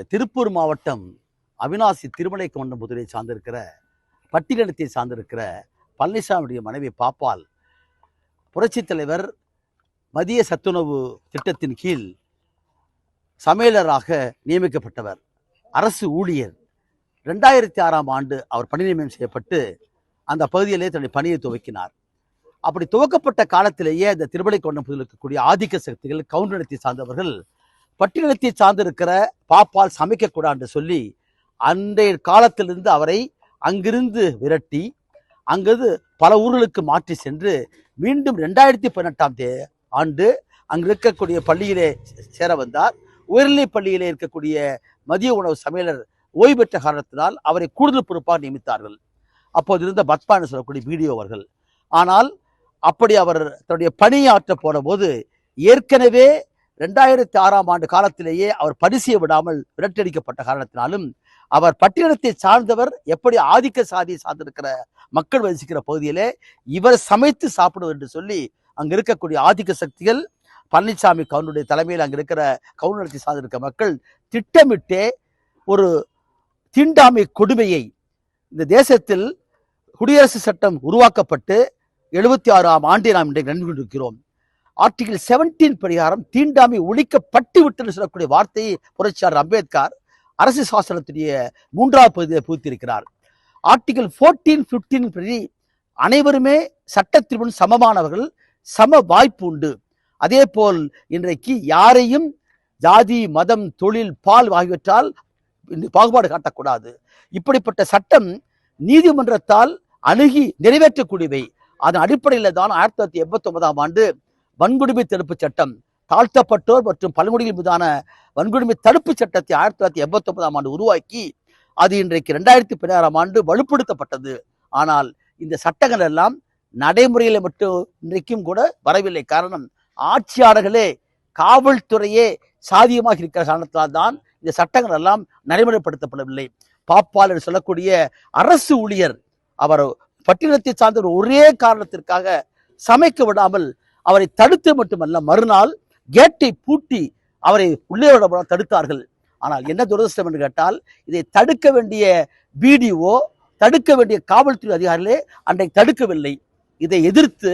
திருப்பூர் மாவட்டம் அவினாசி திருமலை கொண்டமுதுரை சார்ந்திருக்கிற பட்டியலத்தை சார்ந்திருக்கிற பழனிசாமியுடைய மனைவி பாப்பால் புரட்சித் தலைவர் மதிய சத்துணவு திட்டத்தின் கீழ் சமையலராக நியமிக்கப்பட்டவர். அரசு ஊழியர். ரெண்டாயிரத்தி ஆறாம் ஆண்டு அவர் பணி நியமனம் செய்யப்பட்டு அந்த பகுதியிலே தன்னுடைய பணியை துவக்கினார். அப்படி துவக்கப்பட்ட காலத்திலேயே அந்த திருமலை கொண்டமுதல் இருக்கக்கூடிய ஆதிக்க சக்திகள் கவுண்டனத்தை சார்ந்தவர்கள் பட்டியலத்தை சார்ந்திருக்கிற பாப்பால் சமைக்கக்கூடாது என்று சொல்லி அன்றைய காலத்திலிருந்து அவரை அங்கிருந்து விரட்டி அங்கிருந்து பல ஊர்களுக்கு மாற்றி சென்று மீண்டும் ரெண்டாயிரத்தி பதினெட்டாம் தே ஆண்டு அங்கு இருக்கக்கூடிய பள்ளியிலே சேர வந்தார். உயர்நிலை பள்ளியிலே இருக்கக்கூடிய மதிய உணவு சமையலர் ஓய்வு பெற்ற காரணத்தினால் அவரை கூடுதல் பொறுப்பாக நியமித்தார்கள். அப்போது இருந்த பத்மான்னு சொல்லக்கூடிய வீடியோ அவர்கள். ஆனால் அப்படி அவர் தன்னுடைய பணியாற்ற போன போது ஏற்கனவே ரெண்டாயிரத்தி ஆறாம் ஆண்டு காலத்திலேயே அவர் பணி விடாமல் விரட்டடிக்கப்பட்ட காரணத்தினாலும் அவர் பட்டியலத்தை சார்ந்தவர் எப்படி ஆதிக்க சாதியை சார்ந்திருக்கிற மக்கள் வசிக்கிற பகுதியிலே இவர் சமைத்து சாப்பிடுவது என்று சொல்லி அங்கு இருக்கக்கூடிய ஆதிக்க சக்திகள் பழனிசாமி கவுனுடைய தலைமையில் அங்கே இருக்கிற கவுனத்தை சார்ந்திருக்க மக்கள் திட்டமிட்டே ஒரு தீண்டாமை கொடுமையை இந்த தேசத்தில் குடியரசு சட்டம் உருவாக்கப்பட்டு எழுபத்தி ஆறாம் ஆண்டை நாம் இன்றைக்கு நன்கு கொண்டிருக்கிறோம் ஆர்டிகிள் செவன்டீன் பிரகாரம் தீண்டாமை ஒழிக்கப்பட்டுவிட்டு சொல்லக்கூடிய வார்த்தையை புரட்சியாளர் அம்பேத்கர் அரசு சாசனத்துடைய மூன்றாவது பகுதியை புகுத்திருக்கிறார் ஆர்டிகிள் ஃபோர்டீன் ஃபிஃப்டீன் படி அனைவருமே சட்டத்தின் சமமானவர்கள் சம வாய்ப்பு உண்டு. அதே போல் இன்றைக்கு யாரையும் ஜாதி மதம் தொழில் பால் ஆகியவற்றால் பாகுபாடு காட்டக்கூடாது. இப்படிப்பட்ட சட்டம் நீதிமன்றத்தால் அணுகி நிறைவேற்றக்கூடியவை. அதன் அடிப்படையில் தான் ஆயிரத்தி தொள்ளாயிரத்தி எண்பத்தி ஒன்பதாம் ஆண்டு வன்கொடுமை தடுப்பு சட்டம் தாழ்த்தப்பட்டோர் மற்றும் பழங்குடிகள் மீதான வன்கொடுமை தடுப்பு சட்டத்தை ஆயிரத்தி தொள்ளாயிரத்தி எண்பத்தி ஒன்பதாம் ஆண்டு உருவாக்கி அது இன்றைக்கு ரெண்டாயிரத்தி பதினாறாம் ஆண்டு வலுப்படுத்தப்பட்டது. ஆனால் இந்த சட்டங்கள் எல்லாம் நடைமுறையில மட்டும் இன்றைக்கும் கூட வரவில்லை. காரணம் ஆட்சியாளர்களே காவல்துறையே சாதியமாக இருக்கிற காரணத்தால் தான் இந்த சட்டங்கள் எல்லாம் நடைமுறைப்படுத்தப்படவில்லை. பாப்பால் என்று சொல்லக்கூடிய அரசு ஊழியர் அவர் பட்டினத்தை சார்ந்த ஒரு ஒரே காரணத்திற்காக சமைக்க விடாமல் அவரை தடுத்து மட்டுமல்ல மறுநாள் கேட்டை பூட்டி அவரை உள்ளே விட தடுத்தார்கள். ஆனால் என்ன துரதிருஷ்டம் என்று கேட்டால் இதை தடுக்க வேண்டிய பிடிஓ தடுக்க வேண்டிய காவல்துறை அதிகாரிகளே அன்றைக்கு தடுக்கவில்லை. இதை எதிர்த்து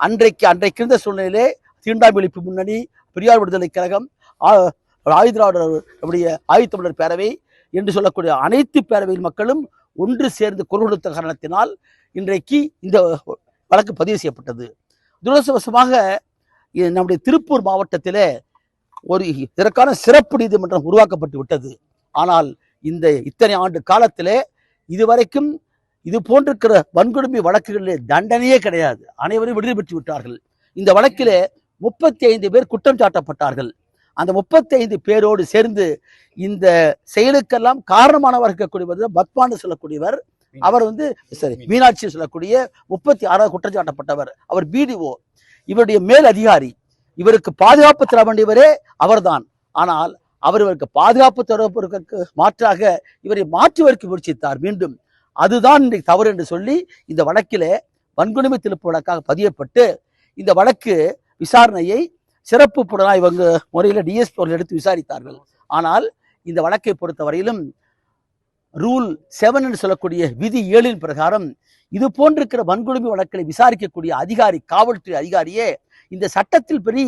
அன்றைக்கு அன்றைக்கு இருந்த சூழ்நிலையிலே தீண்டாமை ஒழிப்பு முன்னணி பெரியார் விடுதலை கழகம் ஆ- நம்முடைய ஆயுத்தமிழர் பேரவை என்று சொல்லக்கூடிய அனைத்து பேரவையின் மக்களும் ஒன்று சேர்ந்து குரல் கொடுத்த காரணத்தினால் இன்றைக்கு இந்த வழக்கு பதிவு செய்யப்பட்டது. துரதிருஷ்டவசமாக நம்முடைய திருப்பூர் மாவட்டத்திலே ஒரு இதற்கான சிறப்பு நீதிமன்றம் உருவாக்கப்பட்டு விட்டது. ஆனால் இந்த இத்தனை ஆண்டு காலத்திலே இதுவரைக்கும் இது போன்றிருக்கிற வன்கொடுமை வழக்குகளிலே தண்டனையே கிடையாது. அனைவரும் விடுதலை பெற்று விட்டார்கள். இந்த வழக்கிலே முப்பத்தி ஐந்து பேர் குற்றம் சாட்டப்பட்டார்கள். அந்த முப்பத்தி ஐந்து பேரோடு சேர்ந்து இந்த செயலுக்கெல்லாம் காரணமானவர் இருக்கக்கூடியவர் பத்மான்னு சொல்லக்கூடியவர் அவர் வந்து சரி மீனாட்சி. சொல்லக்கூடிய முப்பத்தி ஆறாவது குற்றம் சாட்டப்பட்டவர் அவர் பிடிஓ இவருடைய மேல் அதிகாரி. இவருக்கு பாதுகாப்பு தர வேண்டியவரே அவர்தான். ஆனால் அவர் இவருக்கு பாதுகாப்பு தரப்பதற்கு மாற்றாக இவரை மாற்றுவதற்கு முயற்சித்தார் மீண்டும். அதுதான் இன்றைக்கு தவறு என்று சொல்லி இந்த வழக்கிலே வன்கொடுமை திருப்பு வழக்காக பதியப்பட்டு இந்த வழக்கு விசாரணையை சிறப்பு புலனாய்வு முறையில் டிஎஸ்பி அவர்கள் எடுத்து விசாரித்தார்கள். ஆனால் இந்த வழக்கை பொறுத்தவரையிலும் ரூல் செவன் என்று சொல்லக்கூடிய விதி ஏழின் பிரகாரம் இது போன்றிருக்கிற வன்கொடுமை வழக்குகளை விசாரிக்கக்கூடிய அதிகாரி காவல்துறை அதிகாரியே இந்த சட்டத்தில் படி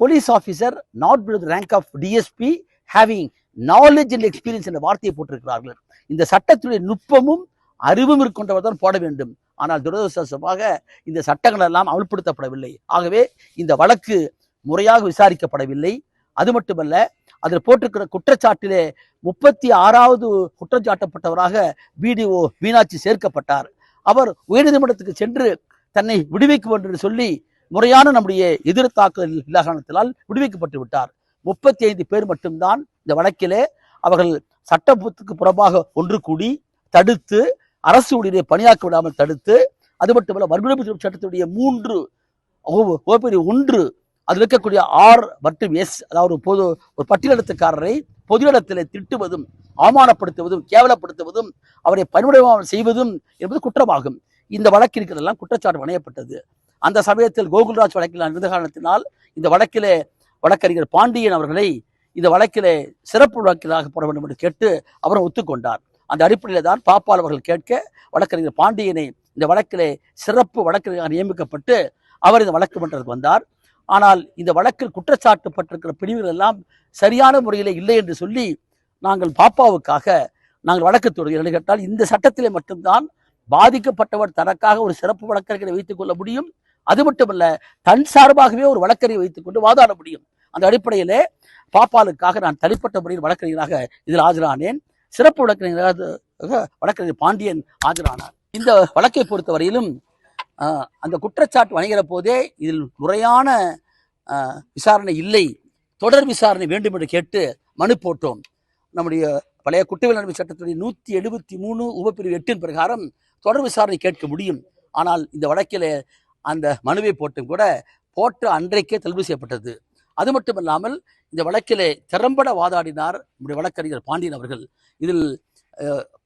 police officer not with rank of DSP having knowledge and experience என்ற வார்த்தையை போட்டிருக்கிறார்கள். இந்த சட்டத்துடைய நுட்பமும் அறிவும் இருக்கின்றவர் தான் போட வேண்டும். ஆனால் துரதிருஷ்டவசமாக இந்த சட்டங்கள் எல்லாம் அமல்படுத்தப்படவில்லை. ஆகவே இந்த வழக்கு முறையாக விசாரிக்கப்படவில்லை. அது மட்டுமல்ல அதில் போட்டிருக்கிற குற்றச்சாட்டிலே முப்பத்தி ஆறாவது குற்றச்சாட்டப்பட்டவராக பிடிஓ மீனாட்சி சேர்க்கப்பட்டார். அவர் உயர்நீதிமன்றத்துக்கு சென்று தன்னை விடுவிக்க வேண்டும் என்று சொல்லி முறையான நம்முடைய எதிர்த்தாக்குதல் இல்லா காரணத்தினால் விடுவிக்கப்பட்டு விட்டார். முப்பத்தி ஐந்து பேர் மட்டும்தான் இந்த வழக்கிலே அவர்கள் சட்டத்துக்கு புறம்பாக ஒன்று கூடி தடுத்து அரசு ஊழியரை பணியாக்க விடாமல் தடுத்து அது மட்டுமல்ல வன்கொடுமை சட்டத்துடைய மூன்று ஒன்று அதில் இருக்கக்கூடிய ஆர் மற்றும் எஸ் அதாவது ஒரு பொது ஒரு பட்டியலெடுத்துக்காரரை பொது இடத்திலே திட்டுவதும் அவமானப்படுத்துவதும் கேவலப்படுத்துவதும் அவரை பணிவிடாமல் செய்வதும் என்பது குற்றமாகும். இந்த வழக்கில் இருக்கிறதெல்லாம் குற்றச்சாட்டு வணையப்பட்டது. அந்த சமயத்தில் கோகுல்ராஜ் வழக்கில் இருந்த காரணத்தினால் இந்த வழக்கிலே வழக்கறிஞர் பாண்டியன் அவர்களை இந்த வழக்கிலே சிறப்பு வழக்கிலாக போட வேண்டும் என்று கேட்டு அவரும் ஒத்துக்கொண்டார். அந்த அடிப்படையில் தான் பாப்பால் அவர்கள் கேட்க வழக்கறிஞர் பாண்டியனை இந்த வழக்கிலே சிறப்பு வழக்கறிஞராக நியமிக்கப்பட்டு அவர் இந்த வழக்கு மன்றத்துக்கு வந்தார். ஆனால் இந்த வழக்கில் குற்றச்சாட்டுப்பட்டிருக்கிற பிரிவுகள் எல்லாம் சரியான முறையில் இல்லை என்று சொல்லி நாங்கள் பாப்பாவுக்காக நாங்கள் வழக்கு தொடர்கிறோம் கேட்டால் இந்த சட்டத்திலே மட்டும்தான் பாதிக்கப்பட்டவர் தனக்காக ஒரு சிறப்பு வழக்கறிஞரை வைத்துக் கொள்ள முடியும். அது மட்டுமல்ல தன் சார்பாகவே ஒரு வழக்கறிஞரை வைத்துக் கொண்டு வாதாட முடியும். அந்த அடிப்படையிலே பாப்பாலுக்காக நான் தனிப்பட்ட முறையில் வழக்கறிஞராக இதில் ஆஜரானேன். சிறப்பு வழக்கறிஞராக வழக்கறிஞர் பாண்டியன் ஆஜரானார். இந்த வழக்கை பொறுத்தவரையிலும் அந்த குற்றச்சாட்டு வணிகிற போதே இதில் முறையான விசாரணை இல்லை. தொடர் விசாரணை வேண்டும் என்று கேட்டு மனு போட்டோம். நம்முடைய பழைய குற்றவியல் நடைமுறை சட்டத்துடைய நூற்றி எழுபத்தி மூணு உபப்பிரிவு எட்டின் பிரகாரம் தொடர் விசாரணை கேட்க முடியும். ஆனால் இந்த வழக்கில் அந்த மனுவை போட்டும் கூட போட்ட அன்றைக்கே தள்ளுபடி செய்யப்பட்டது. அது மட்டுமல்லாமல் இந்த வழக்கிலே திறம்பட வாதாடினார் நம்முடைய வழக்கறிஞர் பாண்டியன் அவர்கள். இதில்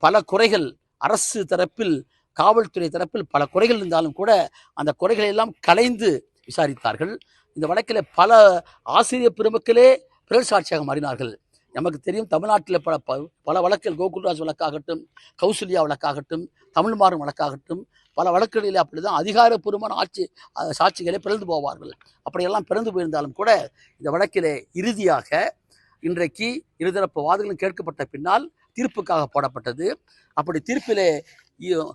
பல குறைகள் அரசு தரப்பில் காவல்துறை தரப்பில் பல குறைகள் இருந்தாலும் கூட அந்த குறைகளை எல்லாம் கலைந்து விசாரித்தார்கள். இந்த வழக்கில் பல ஆசிரியர் பெருமக்களே பிறர் சாட்சியாக மாறினார்கள். நமக்கு தெரியும் தமிழ்நாட்டில் பல ப- பல வழக்கில் கோகுல்ராஜ் வழக்காகட்டும் கௌசல்யா வழக்காகட்டும் தமிழ்மாறும் வழக்காகட்டும் பல வழக்குகளில் அப்படிதான் அதிகாரப்பூர்வமான ஆட்சி சாட்சிகளை பிறந்து போவார்கள். அப்படியெல்லாம் பிறந்து போயிருந்தாலும் கூட இந்த வழக்கிலே இறுதியாக இன்றைக்கு இருதரப்பு வாதங்களும் கேட்கப்பட்ட பின்னால் தீர்ப்புக்காக போடப்பட்டது. அப்படி தீர்ப்பிலே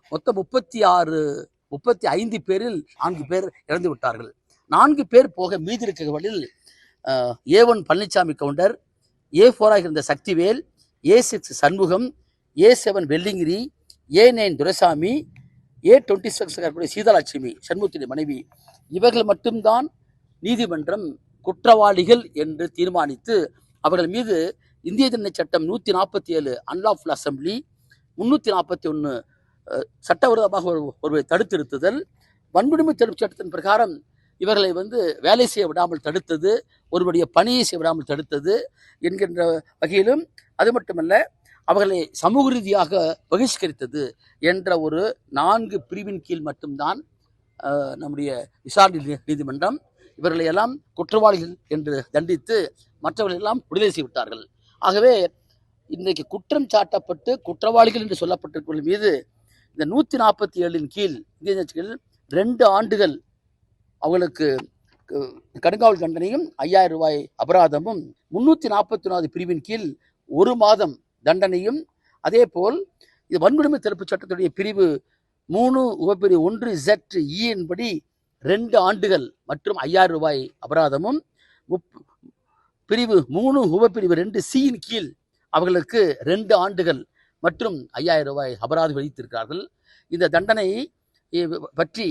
மொத்தம் முப்பத்தி ஆறு முப்பத்தி ஐந்து பேரில் நான்கு பேர் இறந்து விட்டார்கள். நான்கு பேர் போக மீதி இருக்கிறவர்களில் A one Palanisamy Gounder A ஃபோராக இருந்த Sakthivel A six Shanmugam A seven Vellingiri A nine Duraisamy A twenty six Seethalakshmi சண்முகத்தின் மனைவி இவர்கள் மட்டும்தான் நீதிமன்றம் குற்றவாளிகள் என்று தீர்மானித்து அவர்கள் மீது இந்திய தண்டனை சட்டம் நூற்றி நாற்பத்தி ஏழு அன்லாஃபுல் அசம்பிளி முன்னூற்றி நாற்பத்தி ஒன்று சட்டவிரோதமாக ஒரு ஒருவரை தடுத்திருத்துதல் வன்கொடுமை தடுப்பு சட்டத்தின் பிரகாரம் இவர்களை வந்து வேலை செய்ய விடாமல் தடுத்தது ஒருவருடைய பணியை செய்ய விடாமல் தடுத்தது என்கின்ற வகையிலும் அது மட்டுமல்ல அவர்களை சமூக ரீதியாக பகிஷ்கரித்தது என்ற ஒரு நான்கு பிரிவின் கீழ் மட்டும்தான் நம்முடைய விசாரணை நீதிமன்றம் இவர்களை எல்லாம் குற்றவாளிகள் என்று தண்டித்து மற்றவர்கள் எல்லாம் விடுதலை செய்துவிட்டார்கள் ஆகவே இன்றைக்கு குற்றம் சாட்டப்பட்டு குற்றவாளிகள் என்று சொல்லப்பட்டிருப்பவர்கள் மீது இந்த நூற்றி நாற்பத்தி ஏழின் கீழ் இந்திய ரெண்டு ஆண்டுகள் அவர்களுக்கு கடுங்காவல் தண்டனையும் ஐயாயிரம் ரூபாய் அபராதமும் முன்னூற்றி நாற்பத்தி ஒன்றாவது பிரிவின் கீழ் ஒரு மாதம் தண்டனையும் அதே போல் இது வன்கொடுமை தடுப்பு சட்டத்துடைய பிரிவு மூணு உபப்பிரிவு ஒன்று இசட் இன்படி e ரெண்டு ஆண்டுகள் மற்றும் ஐயாயிரம் ரூபாய் அபராதமும் முப் பிரிவு மூணு உபப்பிரிவு ரெண்டு சியின் கீழ் அவர்களுக்கு ரெண்டு ஆண்டுகள் மற்றும் ஐயாயிரம் ரூபாய் அபராதம் விதித்திருக்கிறார்கள். இந்த தண்டனை பற்றி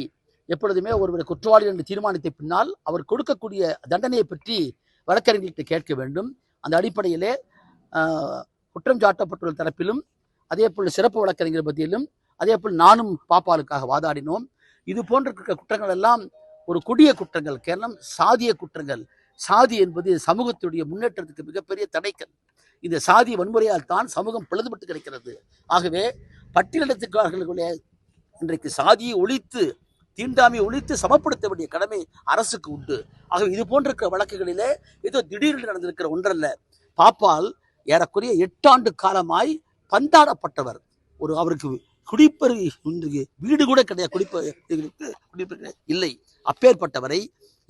எப்பொழுதுமே ஒருவர் குற்றவாளி என்று தீர்மானித்த பின்னால் அவர் கொடுக்கக்கூடிய தண்டனையை பற்றி வழக்கறிஞர்கிட்ட கேட்க வேண்டும். அந்த அடிப்படையிலே குற்றம் சாட்டப்பட்டுள்ள தரப்பிலும் அதே போல் சிறப்பு வழக்கறிஞர் பற்றியிலும் அதே போல் நானும் பாப்பாலுக்காக வாதாடினோம். இது போன்ற குற்றங்கள் எல்லாம் ஒரு கொடிய குற்றங்கள். கேரளம் சாதிய குற்றங்கள். சாதி என்பது சமூகத்துடைய முன்னேற்றத்துக்கு மிகப்பெரிய தடைக்கல் இந்த சாதி வன்முறையால் தான் சமூகம் பிளதுபட்டு கிடைக்கிறது. ஆகவே பட்டியலிடத்துக்காரர்களுடைய இன்றைக்கு சாதியை ஒழித்து தீண்டாமை ஒழித்து சமப்படுத்த வேண்டிய கடமை அரசுக்கு உண்டு. ஆகவே இது போன்ற வழக்குகளிலே ஏதோ திடீரென்று நடந்திருக்கிற ஒன்றல்ல. பாப்பால் ஏறக்குறைய எட்டாண்டு காலமாய் பந்தாடப்பட்டவர். ஒரு அவருக்கு குடிப்பறி வீடு கூட கிடையாது. குடிப்ப குடிப்ப இல்லை. அப்பேற்பட்டவரை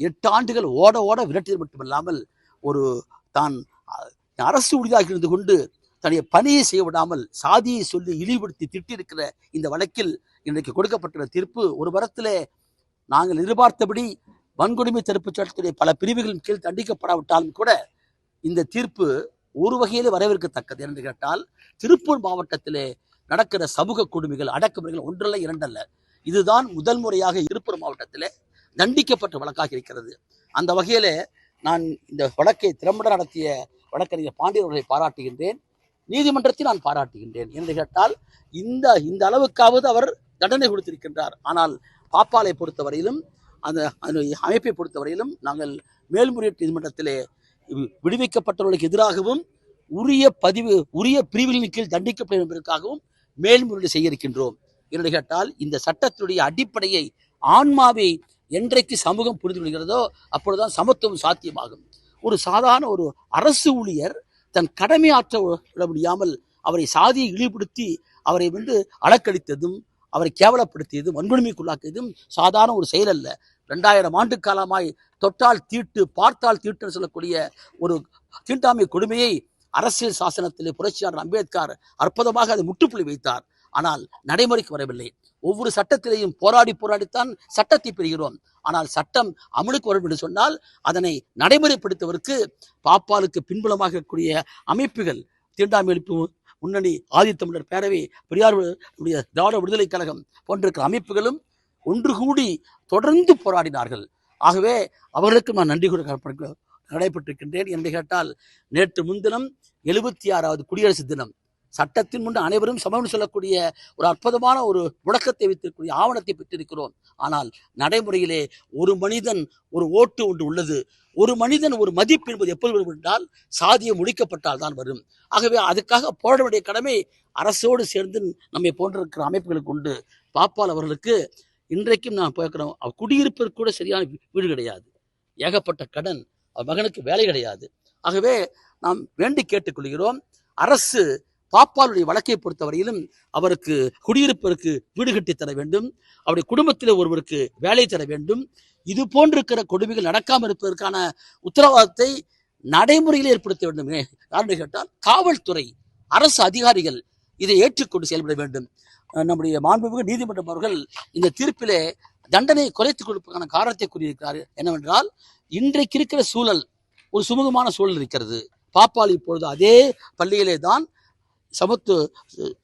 எட்டு ஆண்டுகள் ஓட ஓட விரட்டியது மட்டுமல்லாமல் ஒரு தான் அரசு ஊழியராக இருந்து கொண்டு தன்னுடைய பணியை செய்ய விடாமல் சாதியை சொல்லி இழிவுபடுத்தி திட்டிருக்கிற இந்த வழக்கில் இன்றைக்கு கொடுக்கப்பட்டுள்ள தீர்ப்பு ஒரு வரத்தில் நாங்கள் எதிர்பார்த்தபடி வன்கொடுமை தடுப்புச் சட்டத்துடைய பல பிரிவுகளின் கீழ் தண்டிக்கப்படாவிட்டாலும் கூட இந்த தீர்ப்பு ஒரு வகையிலே வரவேற்கத்தக்கது. என்று கேட்டால் திருப்பூர் மாவட்டத்திலே நடக்கிற சமூக கொடுமைகள் அடக்குமுறைகள் ஒன்றல்ல இரண்டல்ல. இதுதான் முதல் முறையாக திருப்பூர் மாவட்டத்திலே தண்டிக்கப்பட்ட வழக்காக இருக்கிறது. அந்த வகையில் நான் இந்த வழக்கை திறம்பட நடத்திய வழக்கறிஞர் பாண்டியன் அவர்களை பாராட்டுகின்றேன். நீதிமன்றத்தை நான் பாராட்டுகின்றேன் என்று கேட்டால் இந்த இந்த அளவுக்காவது அவர் தண்டனை கொடுத்திருக்கின்றார். ஆனால் பாப்பாலை பொறுத்தவரையிலும் அந்த அமைப்பை பொறுத்தவரையிலும் நாங்கள் மேல்முறையீட்டு நீதிமன்றத்திலே வி- விடுவிக்கப்பட்டவர்களுக்கு எதிராகவும் உரிய பதிவு உரிய பிரிவுகளின் கீழ் தண்டிக்கப்படும் என்பதற்காகவும் மேல்முறையீடு செய்ய இருக்கின்றோம் என்று கேட்டால் இந்த சட்டத்தினுடைய அடிப்படையை ஆன்மாவை என்றைக்கு சமூகம் புரிந்து கொள்கிறதோ அப்பொழுதுதான் சமத்துவம் சாத்தியமாகும். ஒரு சாதாரண ஒரு அரசு ஊழியர் தன் கடமை ஆற்ற விட முடியாமல் அவரை சாதியை இழிவுபடுத்தி அவரை வந்து அலக்கடித்ததும் அவரை கேவலப்படுத்தியதும் வன்கொடுமைக்குள்ளாக்கியதும் சாதாரண ஒரு செயல் அல்ல. ரெண்டாயிரம் ஆண்டு காலமாய் தொட்டால் தீட்டு பார்த்தால் தீட்டுன்னு சொல்லக்கூடிய ஒரு தீண்டாமை கொடுமையை அரசியல் சாசனத்திலே புரட்சியாளர் அம்பேத்கர் அற்புதமாக அதை முற்றுப்புள்ளி வைத்தார். ஆனால் நடைமுறைக்கு வரவில்லை. ஒவ்வொரு சட்டத்திலேயும் போராடி போராடித்தான் சட்டத்தை பெறுகிறோம். ஆனால் சட்டம் அமலுக்கு வரும் என்று சொன்னால் அதனை நடைமுறைப்படுத்துவதற்கு பாப்பாலுக்கு பின்புலமாக இருக்கக்கூடிய அமைப்புகள் தீண்டாமை எழுப்பு முன்னணி ஆதித்தமிழர் பேரவை பெரியார் திராவிட விடுதலை கழகம் போன்றிருக்கிற அமைப்புகளும் ஒன்று கூடி தொடர்ந்து போராடினார்கள். ஆகவே அவர்களுக்கு நான் நன்றி கூற நடைபெற்றிருக்கின்றேன். என்று கேட்டால் நேற்று முன்தினம் எழுபத்தி ஆறாவது குடியரசு தினம். சட்டத்தின் முன் அனைவரும் சமம் சொல்லக்கூடிய ஒரு அற்புதமான ஒரு முழக்கத்தை வைத்திருக்கக்கூடிய ஆவணத்தை பெற்றிருக்கிறோம். ஆனால் நடைமுறையிலே ஒரு மனிதன் ஒரு ஓட்டு ஒன்று உள்ளது. ஒரு மனிதன் ஒரு மதிப்பு என்பது எப்போது வரும் என்றால் சாதியம் முடிக்கப்பட்டால் தான் வரும். ஆகவே அதுக்காக போராட வேண்டிய கடமை அரசோடு சேர்ந்து நம்மை போன்றிருக்கிற அமைப்புகளுக்கு உண்டு. பாப்பால் அவர்களுக்கு இன்றைக்கும் நான் பார்க்கிறோம் அவர் குடியிருப்பதற்கு கூட சரியான வீடு கிடையாது. ஏகப்பட்ட கடன் அவர் மகனுக்கு வேலை கிடையாது. ஆகவே நாம் வேண்டி கேட்டுக்கொள்கிறோம் அரசு பாப்பாளுடைய வழக்கை பொறுத்தவரையிலும் அவருக்கு குடியிருப்பதற்கு வீடு கட்டி தர வேண்டும். அவருடைய குடும்பத்தில் ஒருவருக்கு வேலை தர வேண்டும். இது போன்றிருக்கிற கொடுமைகள் நடக்காமல் இருப்பதற்கான உத்தரவாதத்தை நடைமுறையில் ஏற்படுத்த வேண்டும். யாருன்னு கேட்டால் காவல்துறை அரசு அதிகாரிகள் இதை ஏற்றுக்கொண்டு செயல்பட வேண்டும். நம்முடைய மாண்புமிகு நீதிமன்றம் அவர்கள் இந்த தீர்ப்பிலே தண்டனை குறைத்துக் கொடுப்பதற்கான காரணத்தை கூறியிருக்கிறார். என்னவென்றால் இன்றைக்கு இருக்கிற சூழல் ஒரு சுமூகமான சூழல் இருக்கிறது. பாப்பாள் இப்பொழுது அதே பள்ளியிலே தான் சமத்து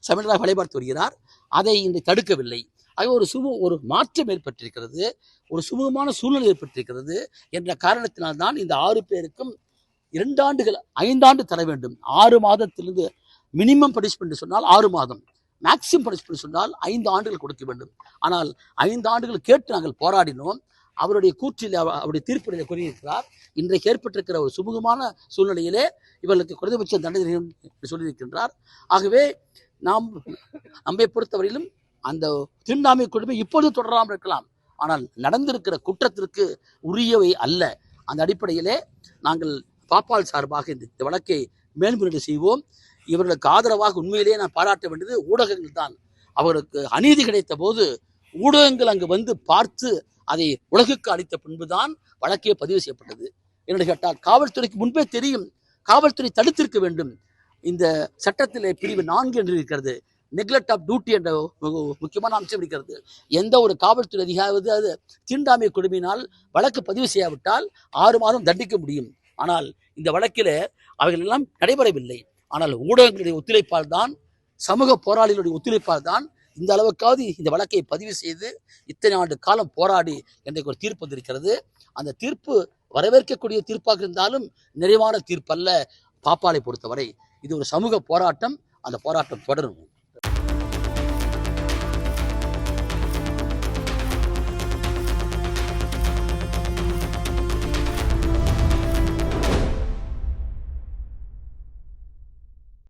சமீபமாக வழிபார்த்து வருகிறார். அதை இன்று தடுக்கவில்லை. ஆக ஒரு சுமு ஒரு மாற்றம் ஏற்பட்டிருக்கிறது. ஒரு சுமூகமான சூழ்நிலை ஏற்பட்டிருக்கிறது என்ற காரணத்தினால்தான் இந்த ஆறு பேருக்கும் இரண்டு ஆண்டுகள் ஐந்தாண்டு தர வேண்டும். ஆறு மாதத்திலிருந்து மினிமம் பனிஷ்மெண்ட் சொன்னால் ஆறு மாதம். மேக்சிமம் பனிஷ்மெண்ட் சொன்னால் ஐந்து ஆண்டுகள் கொடுக்க வேண்டும். ஆனால் ஐந்து ஆண்டுகள் கேட்டு நாங்கள் போராடினோம். அவருடைய கூற்றில் அவ- அவருடைய தீர்ப்பினை கூறியிருக்கிறார். இன்றைக்கு ஏற்பட்டிருக்கிற ஒரு சுமூகமான சூழ்நிலையிலே இவர்களுக்கு குறைந்தபட்ச தண்டனை என்று சொல்லியிருக்கின்றார். ஆகவே நாம் நம்மை பொறுத்தவரையிலும் அந்த தீண்டாமை கொடுமை இப்பொழுது தொடராமல் இருக்கலாம். ஆனால் நடந்திருக்கிற குற்றத்திற்கு உரியவை அல்ல. அந்த அடிப்படையிலே நாங்கள் பாப்பால் சார்பாக இந்த வழக்கை மேல்முறையீடு செய்வோம். இவர்களுக்கு ஆதரவாக உண்மையிலேயே நான் பாராட்ட வேண்டியது ஊடகங்கள் தான். அவருக்கு அநீதி கிடைத்த போது ஊடகங்கள் அங்கு வந்து பார்த்து அதை உலகுக்கு அளித்த பின்புதான் வழக்கே பதிவு செய்யப்பட்டது. என்று கேட்டால் காவல்துறைக்கு முன்பே தெரியும் காவல்துறை தடுத்திருக்க வேண்டும். இந்த சட்டத்திலே பிரிவு நான்கு என்று இருக்கிறது. நெக்லெக்ட் ஆஃப் டியூட்டி என்ற ஒரு முக்கியமான அம்சம் இருக்கிறது. எந்த ஒரு காவல்துறை அதிகாரி அது தீண்டாமை கொடுமையினால் வழக்கு பதிவு செய்யாவிட்டால் ஆறு மாதம் தண்டிக்க முடியும். ஆனால் இந்த வழக்கில் அவைகள் எல்லாம் நடைபெறவில்லை. ஆனால் ஊடகங்களுடைய ஒத்துழைப்பால் தான் சமூக போராளிகளுடைய ஒத்துழைப்பால் தான் இந்த அளவுக்காவது இந்த வழக்கை பதிவு செய்து இத்தனை ஆண்டு காலம் போராடி என்றைக்கு ஒரு தீர்ப்பு வந்திருக்கிறது. அந்த தீர்ப்பு வரவேற்கக்கூடிய தீர்ப்பாக இருந்தாலும் நிறைவான தீர்ப்பல்ல பாப்பாலை பொறுத்தவரை. இது ஒரு சமூக போராட்டம். அந்த போராட்டம் தொடரும்.